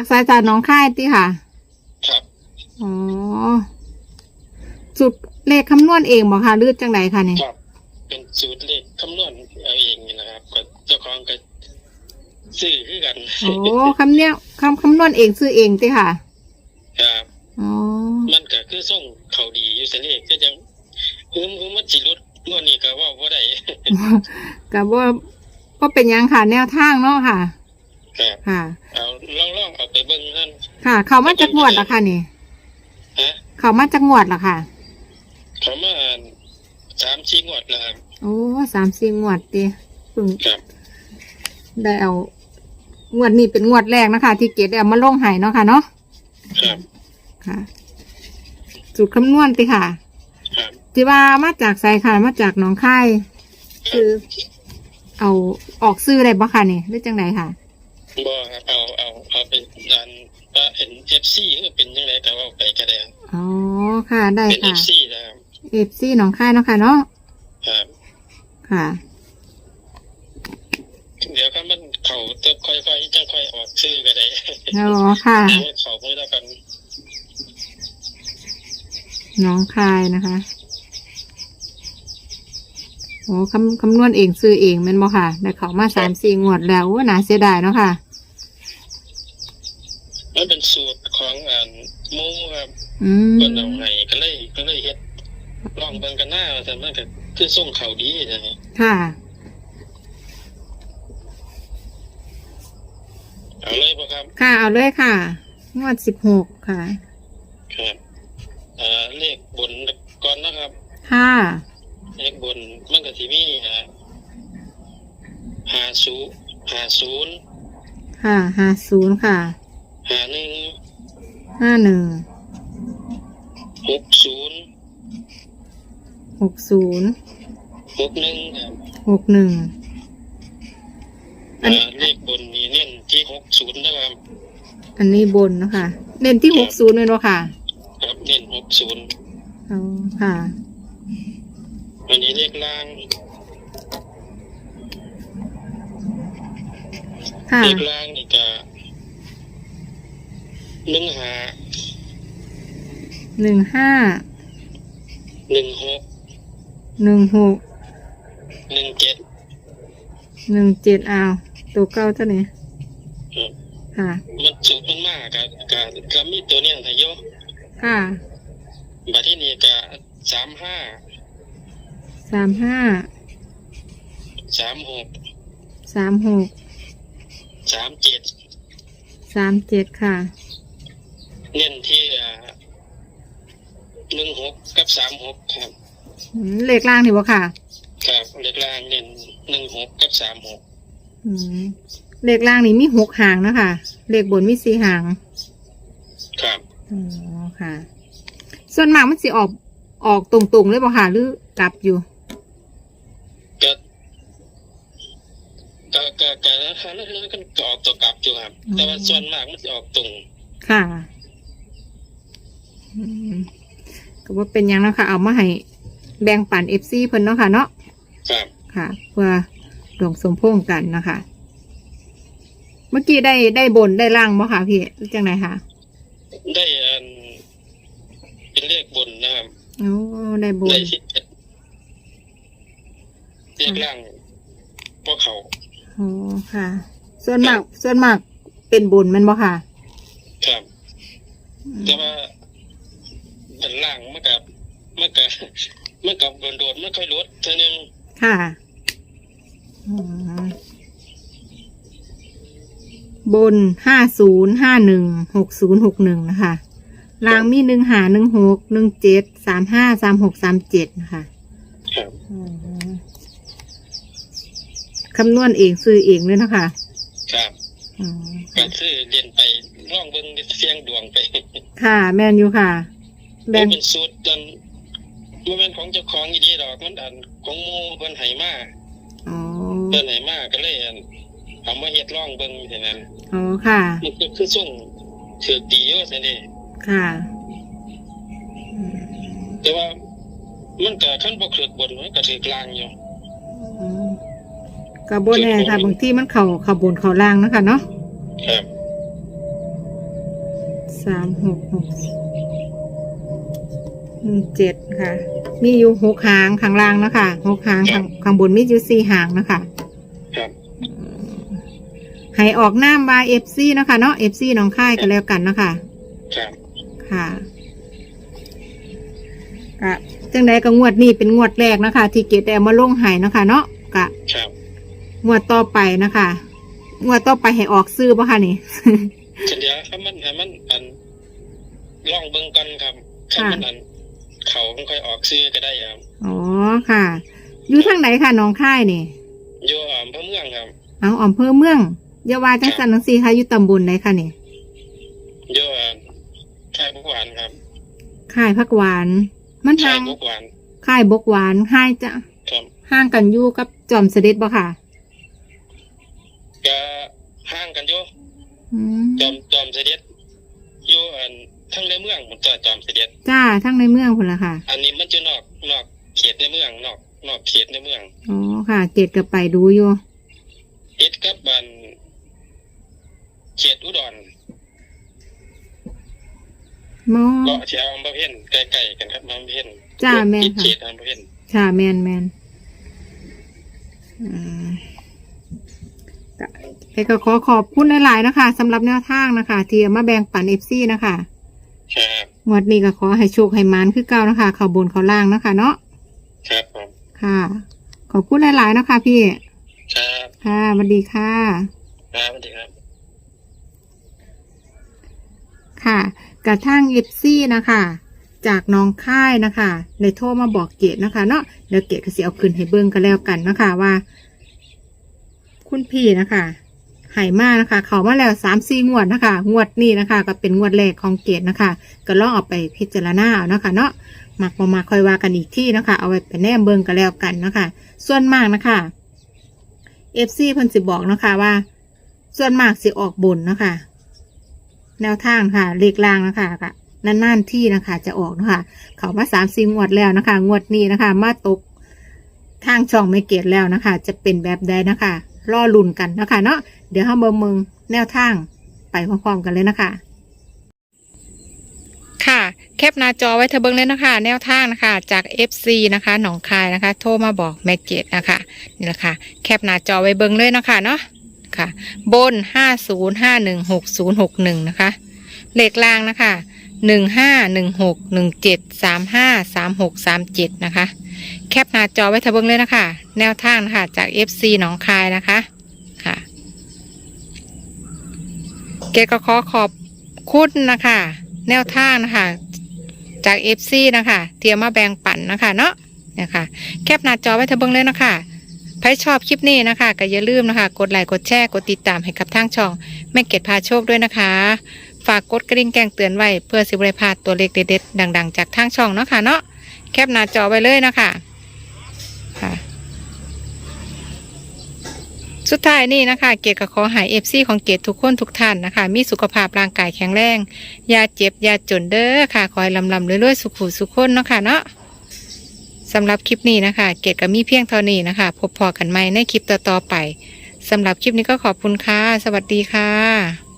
จากสายจากหน้องค่ายติค่ะ ครับอ๋อจุดเลขคำนวณเองบ่ค่ะหรือจังไดค่ะเนี่ยครับ เป็นสูตรเลขคำนวณเอาเองนี่นะครับก็เจ้าของก็ซื้อคือกันโอ้คำเนี้ยคำคำนวณเองซื้อเองติค่ะครับ อ๋อมันก็คือส่งเขาดีอยู่เสยเลขก็ยังหืมหืมมันสิรุดงวดนี้ก็ว่าบ่ได้ กับว่าก็เป็นหยังค่ะแนวทางเนาะค่ะ ครับค่ะเอาลองลองเอาไปเบิ่งนั่นค่ะ เขามาจากงวดละค่ะนี่ ฮะเขามาจากงวดละค่ะ เขามาสามสี่งวดแล้วครับโอ้สามสี่งวดดิเพิ่งครับได้เอา งวดนี้เป็นงวดแรกนะคะ ที่เกดได้เอามาลงให้เนาะค่ะเนาะครับค่ะจุดคำนวณติค่ะครับที่ว่ามาจากไซค่ะมาจากหนองคายคือ เอาออกซื้อได้บ่ค่ะนี่หรือจังไดค่ะ บ่ครับเอาเอาเอาเป็นอันว่าเอ็นเอฟซีเป็นยังไงก็ว่าไปก็ได้ครับอ๋อค่ะได้เป็นเอค่ะฟซีนะครับเอฟซีหนองคายเนาะค่ะเนาะครับค่ะ เดี๋ยวก็มันเขาจะค่อยๆจะค่อยออกชื่อก็ได้อ๋อค่ะ เดี๋ยวเขาไม่แล้วกัน หน้องคายนะคะ โอ้คำคำนวณเองซื้อเองแม่นบ่ค่ะได้เขามาสามสี่งวดแล้วว่าน่าเสียดายเนาะค่ะ มันเป็นสูตรของอันหมูครับอืมเพิ่นเอาให้ก็เลยก็เลยเฮ็ดลองเบิ่งกันหน้าว่าแต่มันก็คือส่งเขาดีนะค่ะ เอาเลยบ่ครับ ค่ะเอาเลยค่ะ งวดสิบหกค่ะ ครับอ่าเลขบนก่อนนะครับ ค่ะ เลขบนมันก็สิมีอ่าห้าศูนย์ห้าศูนย์ค่ะห้าศูนย์ค่ะห้าหนึ่งห้าหนึ่งหกศูนย์หกศูนย์หกหนึ่งครับหกหนึ่งอันอ่าเลขบนนี่เน้นที่หกศูนย์นะครับอันนี้บนเนาะคะเน้นที่หกศูนย์เลยเนาะค่ะ ครับเน้นหกศูนย์เอาค่ะ อันนี้เลขล่างค่ะเลขล่างนี่ก็หนึ่งห้าหนึ่งห้าหนึ่งหกหนึ่งหกหนึ่งเจ็ดหนึ่งเจ็ดเอาตัวเก้าเท่านี้ครับค่ะ มันสูงมันมากกับกับกับมีตัวเนี้ยทายโยค่ะ บัดที่นี่ก็สามห้า สามห้า สามหกสามหก สามเจ็ดสามเจ็ดค่ะ เน้นที่หนึ่งหกกับสามหกครับอืมเลขล่างนี่บ่ค่ะ ครับเลขล่างเน้นหนึ่งหกกับสามหกอืมเลขล่างนี่มีหกหางเนาะคะ เลขบนมีสี่หาง ครับ อ๋อค่ะ ส่วนมากมันสิออกออกตรงๆเลยบ่ค่ะ หรือกลับอยู่ ก็ ก็ก็ก็แล้วครั้งนั้นก็ออกตัวกลับอยู่ครับ แต่ว่าส่วนมากมันจะออกตรงค่ะอืมก็ว่าเป็นหยังเนาะคะเอามาให้แบ่งปันเอฟซีเพิ่นเนาะค่ะเนาะ ครับ ค่ะเพื่อดวงสมพงษ์กันนะคะ เมื่อกี้ได้ได้บนได้ล่างบ่ค่ะพี่หรือจังไหนคะได้อันเป็นเลขบนนะครับ โอ้ได้บนได้สิบเอ็ดเลขล่างพวกเขา โอ้ค่ะ ส่วนมากส่วนมากเป็นบุญแมันบ่ค่ะครับแต่ว่าอันล่างมันกับมันกับมันกับโดนโดนๆไม่ค่อยลดเท่านึงค่ะอืมบนห้าศูนย์ห้าหนึ่งหกศูนย์หกหนึ่งนะคะล่างมีหนึ่งหาหนึ่งหกหนึ่งเจ็ดสามห้าสามหกสามเจ็ดนะคะครับ อืม คำนวณเองซื้อเองเลยเนาะคะครับอืมก็คือเรียนไปร่องเบิ้งเสียงดวงไปค่ะ แมนอยู่ค่ะ แบ่มังนเป็นสูตรจนมันเป็นของเจ้าของอีดีดอกมันอันของหมูเพิ่นไหมาอ๋อ เพิ่นไหมาก็เลยอันเอามาเฮ็ดร่องเบิ้งเท่านั้นอ๋อ ค่ะ มันก็คือส่งถือดีอยู่ซั่นนี่ค่ะอืมแต่ว่ามันก็ขั้นบ่ถือบนมันก็ถือกลางอยู่อืม กับบนแน่ค่ะบางที่มันเข่าเข่าบนเข่าล่างเนาะคะเนาะครับสามหกหกหนึ่งเจ็ดค่ะ มีอยู่หกหางข้างล่างเนาะคะหกหางข้างข้างบนมีอยู่สี่หางเนาะคะครับให้ออกน้ำบาเอฟซีเนาะคะเนาะเอฟซีน้องค่ายกันแล้วกันเนาะคะครับค่ะกะจังใดก็งวดนี้เป็นงวดแรกนะคะ ที่เกดแอมมาลงใหายนาะคะเนาะกะครับ งวดต่อไปนะคะงวดต่อไปให้ออกซื้อป่ะคะนี่ เดี๋ยวถ้ามันถ้ามันอันลองเบิ่งกันครับถ้าค่ะมันอัน เขามันค่อยออกซื้อก็ได้ครับอ๋อค่ะ อยู่ทางไหนค่ะน้องค่ายนี่อยู่อำเภอเมืองครับเอาอำเภอเมืองอยาวาจังสันนังซีค่ะอยู่ตำบลไหนคะนี่อยู่อ่าค่ายบุกหวานครับค่ายพักหวาน มันค่าห่ายงบุกหวานค่ายบกหวานค่ายจะครับห่างกันอยู่กับจอมเสด็จบ่ค่ะก็ ห่างกันอยู่อืมจอมจอมเสด็จอยู่อันทั้งในเมืองมันจะจอมเสด็จ จ้าทั้งในเมืองพุ่นละค่ะอันนี้มันจะนอกนอกเขตในเมืองนอก นอกเขตในเมืองอ๋อค่ะ เกดก็ไปดูอยู่เอ็ดกับบันเขตอุดรมอก็แถวอำเภอเพ็ญใกล้ๆกันครับอำเภอเพ็ญจ้าแม่นติดค่ะ เขตอำเภอเพ็ญค่ะแมนแมนอืม ก็แต่ก็ขอขอบคุณหลายๆนะคะสำหรับแนวทางนะคะที่เอามาแบ่งปันเอฟซีนะคะครับงวดนี้ก็ขอให้โชคให้หมันคือเก่านะคะเขาบนเขาล่างนะคะ เนาะครับผมค่ะ ขอบคุณหลายๆนะคะ พี่ ครับค่ะสวัสดีค่ะ ครับสวัสดีครับ ค่ะกระทั่งเอฟซีนะคะ จากน้องค่ายนะคะได้โทรมาบอกเกดนะคะ เนาะเดี๋ยวเกดก็สิเอาคืนให้เบิ้งกันแล้วกันนะคะว่า คุณพี่นะคะใหายมากนะคะ เขามาแล้วสามสี่งวดนะคะ งวดนี้นะคะ ก็เป็นงวดแรกของเกดนะคะ ก็ลองเอาไปพิจารณาเอานะคะเนาะมักมามาคอยว่ากันอีกที่นะคะ เอาไว้ไปแนมเบิ้งกันแล้วกันนะคะ ส่วนมากนะคะเอฟซีเพิ่นสิบอกนะคะว่า ส่วนมากสิออกบนนะคะ แนวทางค่ะเลขล่างนะคะก็นานๆที่นะคะจะออกนะคะเขามาสามสี่งวดแล้วนะคะ งวดนี้นะคะ มาตกทางช่องไม่เกตแล้วนะคะ จะเป็นแบบใดนะคะ รอลุ่นกันนะคะเนาะเดี๋ยวห้าเบอร์มึงแนวทางไปพร้อมๆกันเลยนะคะ ค่ะ แคปหน้าจอไว้เธอเบิ้งเลยนะคะ แนวทางนะคะ จาก FC นะคะหนองคายนะคะ โทรมาบอกแม่เกตนะคะนี่แหละค่ะ แคปหน้าจอไว้เบิ้งเลยนะคะเนาะค่ะ บน 50516061 นะคะ เลขล่างนะคะ 151617353637 นะคะ แคปหน้าจอไว้ทะเบิงเลยนะคะ แนวทางนะคะจาก FC หนองคายนะคะค่ะ เกก็ขอขอบคุณนะคะ แนวทางนะคะจาก FC นะคะเตรียมมาแบ่งปันนะคะเนาะนะคะ แคปหน้าจอไว้ทะเบิงเลยนะคะใครชอบคลิปนี้นะคะ ก็อย่าลืมนะคะ กดไลค์กดแชร์กดติดตามให้กับทางช่องแม่เกดพาโชคด้วยนะคะฝากกดกระดิ่งแจ้งเตือนไว้เพื่อสิบริพลาดตัวเลขเด็ดๆดัง ๆ จากทางช่องเนาะค่ะเนาะ แคปหน้าจอไว้เลยนะคะค่ะ สุดท้ายนี่นะคะ เกดก็ขอหายเอฟซีของเกดทุกคนทุกท่านนะคะ มีสุขภาพร่างกายแข็งแรงอย่าเจ็บอย่าจนเด้อค่ะ คอยลำลำเรื่อยๆสุขุสุขคนเนาะค่ะเนาะสำหรับคลิปนี้นะคะ เกดก็มีเพียงเท่านี้นะคะ พบพอกันใหม่ในคลิปต่อๆไปสำหรับคลิปนี้ก็ขอบคุณค่ะ สวัสดีค่ะ